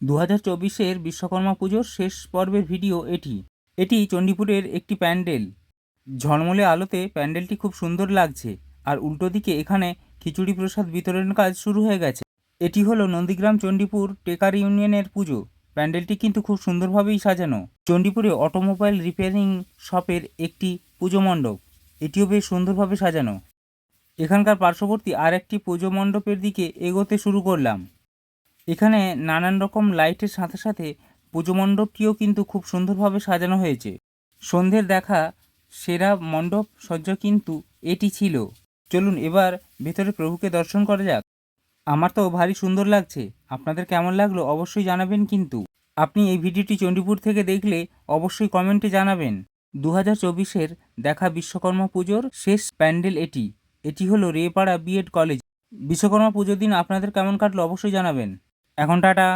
দু হাজার চব্বিশের বিশ্বকর্মা পুজোর শেষ পর্বের ভিডিও এটি। এটি চণ্ডীপুরের একটি প্যান্ডেল। ঝলমলে আলোতে প্যান্ডেলটি খুব সুন্দর লাগছে, আর উল্টো দিকে এখানে খিচুড়ি প্রসাদ বিতরণের কাজ শুরু হয়ে গেছে। এটি হলো নন্দীগ্রাম চণ্ডীপুর টেকার ইউনিয়নের পুজো। প্যান্ডেলটি কিন্তু খুব সুন্দরভাবেই সাজানো। চণ্ডীপুরে অটোমোবাইল রিপেয়ারিং শপের একটি পুজো মণ্ডপ। এটিও বেশ সুন্দরভাবে সাজানো। এখানকার পার্শ্ববর্তী আর একটি পুজো মণ্ডপের দিকে এগোতে শুরু করলাম। এখানে নানান রকম লাইটের সাথে সাথে পুজো মণ্ডপটিও কিন্তু খুব সুন্দরভাবে সাজানো হয়েছে। সন্ধ্যের দেখা, সেরা মণ্ডপ সজ্জা কিন্তু এটি ছিল। চলুন এবার ভেতরে প্রভুকে দর্শন করা যাক। আমার তো ভারী সুন্দর লাগছে। আপনাদের কেমন লাগল অবশ্যই জানাবেন কিন্তু। আপনি এই ভিডিওটি চণ্ডীপুর থেকে দেখলে অবশ্যই কমেন্টে জানাবেন। দু হাজার চব্বিশের দেখা বিশ্বকর্মা পুজোর শেষ প্যান্ডেল এটি। এটি হলো রেপাড়া বিএড কলেজ। বিশ্বকর্মা পুজোর দিন আপনাদের কেমন কাটলো অবশ্যই জানাবেন। এখন টাটা।